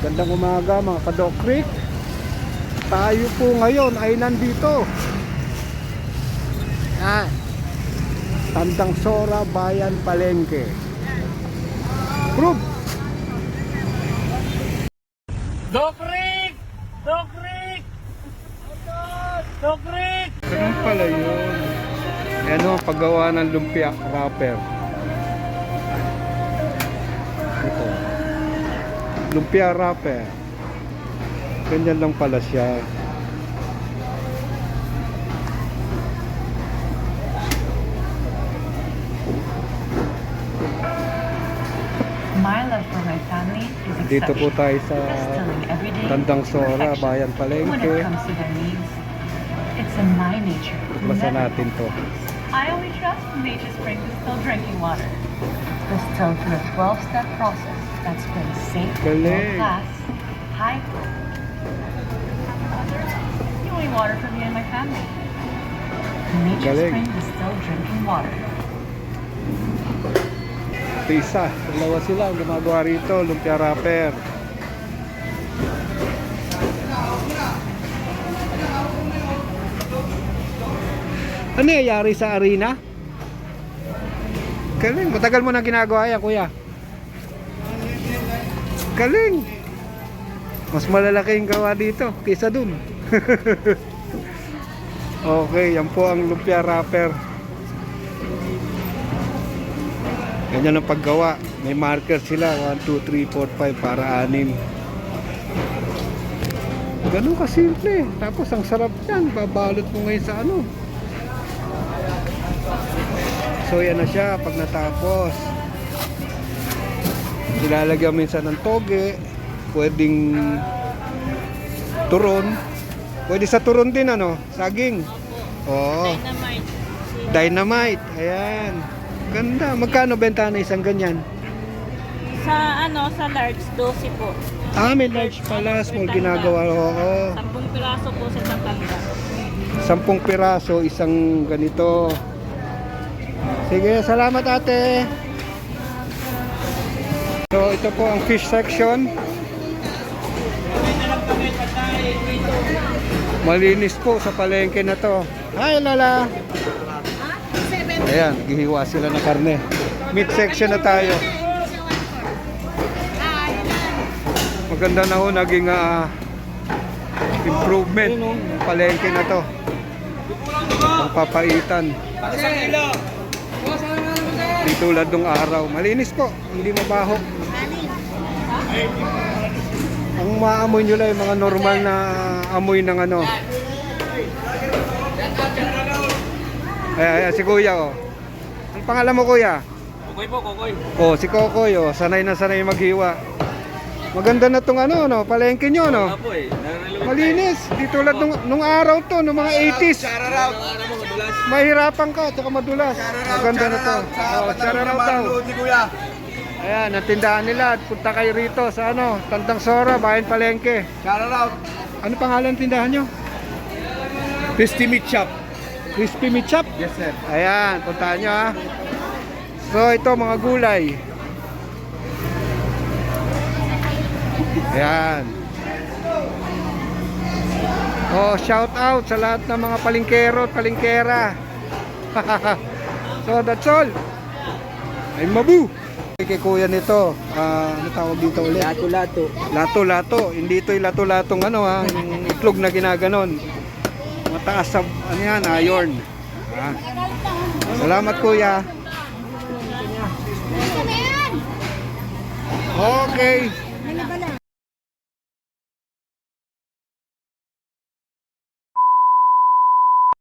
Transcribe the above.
Gandang umaga mga Kadok Creek. Tayo po ngayon ay nandito. Yan. Tandang Sora, Bayan, Palengke. Proof. Doc Rick! Doc Rick! Doc Rick! Ganun pala yun. Yan o, paggawa ng lumpia wrapper. Ito. Lumpia wrapper. Ganyan lang pala siya. Dito po tayo sa Tandang Sora. Bayan Palengke. Basa natin to. I only trust Nature Spring distilled drinking water. Distilled through a 12-step process that's been safe, Galing. low-class, high The only water for me and my family. Nature Galing. Spring distilled drinking water. Ito isa. Dalawa sila ang gumagawa rito. Lumpia wrapper. Ano nangyayari sa arena? Galing. Matagal mo na ginagawa yan, kuya. Galing. Mas malalaki yung gawa dito kaysa dun. okay, yan po ang lumpia wrapper. Ganyan ang paggawa. May marker sila. 1, 2, 3, 4, 5 para anim. Ganun kasimple. Tapos ang sarap yan. Babalot mo ngayon sa ano. So yan na siya pag natapos. Nilalagyan minsan ng toge. Pwedeng turon. Pwede sa turon din ano. Saging. Oo. Dynamite. Dynamite. Ayan. Ganda. Magkano benta na isang ganyan? Sa ano, sa large, 12 po. Ah, may large pala. Small ginagawa. Oo. 10 piraso po sa isang tanda. Sampung piraso, isang ganito. Sige, salamat ate. So, ito po ang fish section. Malinis po sa palengke na to. Hi, Lola. Ayan, gihiwa sila ng karne. Meat section na tayo. Maganda na ho naging ah, improvement ng palengke na to. Pagpapaitan. Di tulad ng araw. Malinis po, hindi mabaho. Ang maamoy nyo lang yung mga normal na amoy ng ano. Ay, ay, si Kuya oh. Ang pangalan mo Kuya? Kukoy po, kukoy. Oh, si Kokoy oh, sanay na sanay maghiwa. Maganda na tong ano, no, palengke nyo, no. po eh. Malinis, di tulad nung, nung araw to, nung mga 80s. Mahirapan ka, tsaka madulas. Maganda na to. Oh, shout out daw. Ayan, ang tindahan nila. Punta kayo rito sa ano, Tantang Sora, Bayan Palengke. Shoutout. Ano pangalan ng tindahan nyo? Christy Meat Shop. Crispy Meat Shop. Yes, sir. Ayan, puntahan nyo ha. So ito mga gulay. Ayan. Oh, shout out sa lahat ng mga palingkero at palingkera. so that's all. Ay mabu. Kay kuya nito, ah, ano tawag dito ulit? Lato-lato. Lato-lato. Hindi ito yung lato-latong ano ha, yung itlog na ginaganon. Mataas sa, ano yan, iron. Ah. Salamat kuya. Okay.